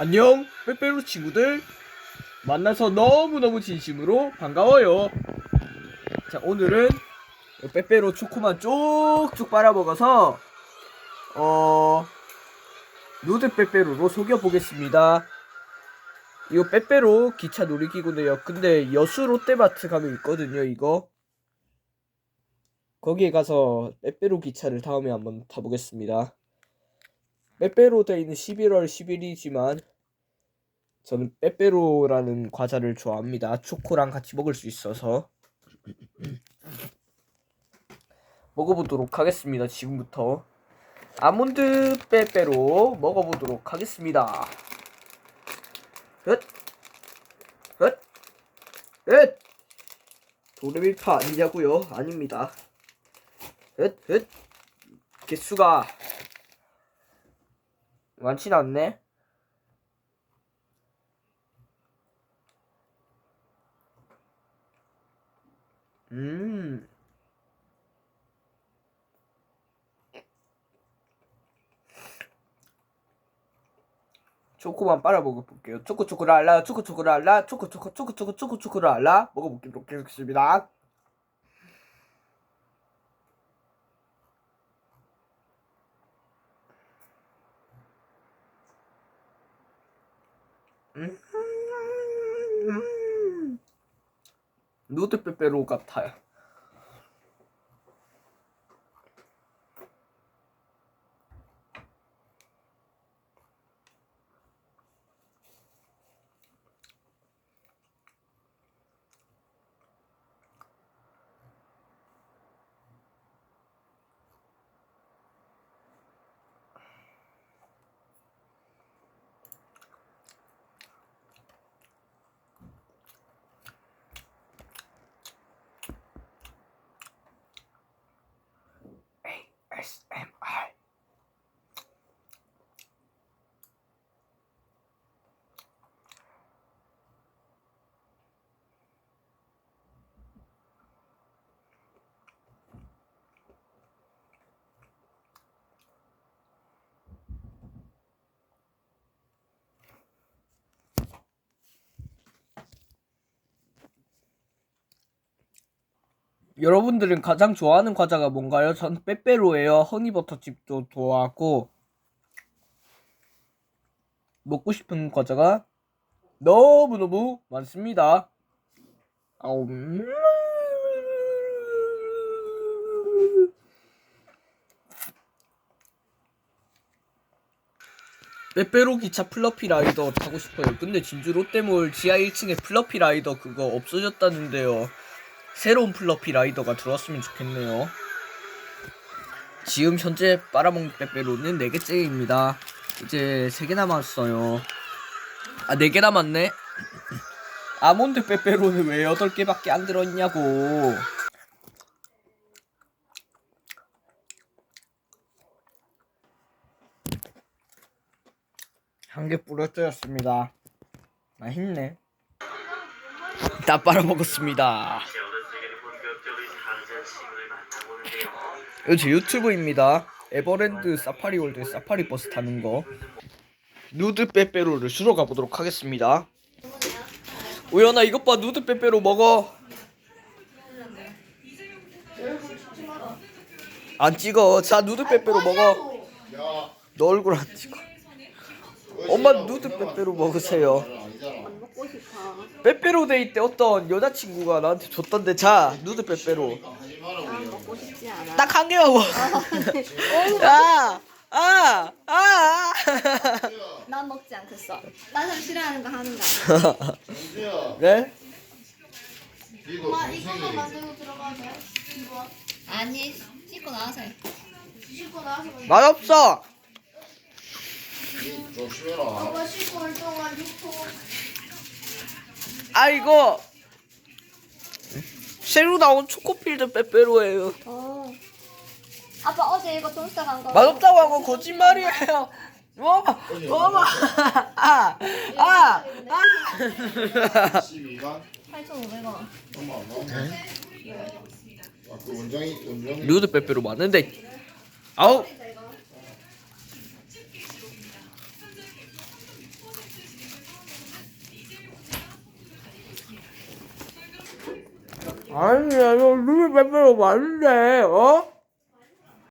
안녕 빼빼로 친구들. 만나서 너무너무 진심으로 반가워요. 자 오늘은 빼빼로 초코만 쪽쪽 빨아먹어서 어 누드 빼빼로로 속여보겠습니다. 이거 빼빼로 기차 놀이기구네요. 근데 여수 롯데마트 가면 있거든요 이거. 거기에 가서 빼빼로 기차를 다음에 한번 타보겠습니다 빼빼로 데이는 11월 10일이지만 저는 빼빼로라는 과자를 좋아합니다. 초코랑 같이 먹을 수 있어서 먹어보도록 하겠습니다. 지금부터 아몬드 빼빼로 먹어보도록 하겠습니다. 끝, 끝, 끝. 도레미파 아니냐고요? 아닙니다. 끝, 끝. 개수가 많진 않네. 음. 초코만 빨아 먹어볼게요. 초코 초코랄라, 초코 초코랄라, 초코 초코 초코 초코 초코 초코랄라 먹어보도록 하겠습니다. 음. 누드 빼빼로 같아요. 여러분들은 가장 좋아하는 과자가 뭔가요? 전 빼빼로예요. 허니버터칩도 좋아하고 먹고 싶은 과자가 너무너무 많습니다. 아우, 음. 빼빼로 기차 플러피 라이더 타고 싶어요. 근데 진주 롯데몰 지하 1층에 플러피 라이더 그거 없어졌다는데요. 새로운 플러피 라이더가 들어왔으면 좋겠네요. 지금 현재 빨아먹는 빼빼로는 4개째입니다. 이제 3개 남았어요. 아, 4개 남았네. 아몬드 빼빼로는 왜 8개밖에 안 들었냐고. 한개 부러뜨렸습니다. 맛있네. 다 빨아먹었습니다. 제 유튜브입니다. 에버랜드 사파리 월드 사파리 버스 타는 거. 누드 빼빼로를 주러 가보도록 하겠습니다. 우연아 이것 봐 누드 빼빼로 먹어. 안 찍어. 자 누드 빼빼로 먹어. 너 얼굴 안 찍어. 엄마 누드 빼빼로 먹으세요. 빼빼로 데이 때 어떤 여자친구가 나한테 줬던데 자 누드 빼빼로 난 먹고 싶지 않아. 딱한 개만 먹어. 아, 아, 아. 난 먹지 않겠어. 나는 싫어하는 거 하는 거 아니야. 네? 엄마 이거만 만들고 들어가도 돼? 이거 아니, 씻고 나와서 해. 씻고 나와서 만들 맛없어. 조심해라. 아빠 씻고 올 동안 육포 아이고. 새로 나온 초코필드 빼빼로예요. 어. 아빠 어제 이거 돌사 간 거. 맛없다고 하고 거짓말이에요. 뭐, 뭐, 뭐봐. 아, 아, 아. 12만 8,500원. 얼마 안 나오네. 아, 그 원장이 원장. 류드 빼빼로 맞는데. 아우. 아니, 이거 류드 빼빼로 맞는데, 어?